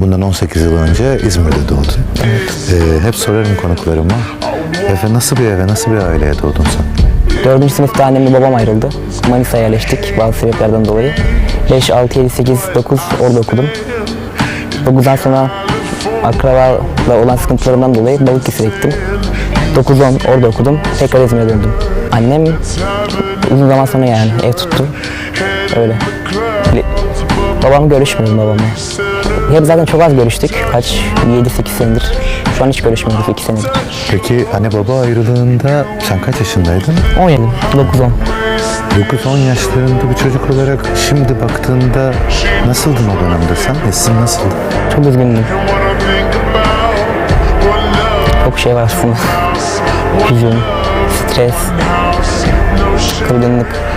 Bundan 18 yıl önce İzmir'de doğdun. Ee, hep sorarım konuklarıma. Efe nasıl bir eve, nasıl bir aileye doğdun sen? Dördüncü sınıfta annemle babam ayrıldı. Manisa'ya yerleştik bazı sebeplerden dolayı. 5, 6, 7, 8, 9 orada okudum. 9'dan sonra akrabalarla olan sıkıntılarımdan dolayı Balıkesir'e gittim. 9-10 orada okudum. Tekrar İzmir'e döndüm. Annem uzun zaman sonra yani ev tuttu. Öyle. Babam görüşmüyorum babamla. Hep zaten çok az görüştük. Kaç? 7-8 senedir. Şu an hiç görüşmüyoruz 2 senedir. Peki anne baba ayrılığında sen kaç yaşındaydın? 17, 9-10. 9-10 yaşlarında bir çocuk olarak şimdi baktığında nasıldın o dönemde sen? Hissin nasıldı? Çok üzgündüm. Çok şey var aslında. Hüzün, stres, kırgınlık.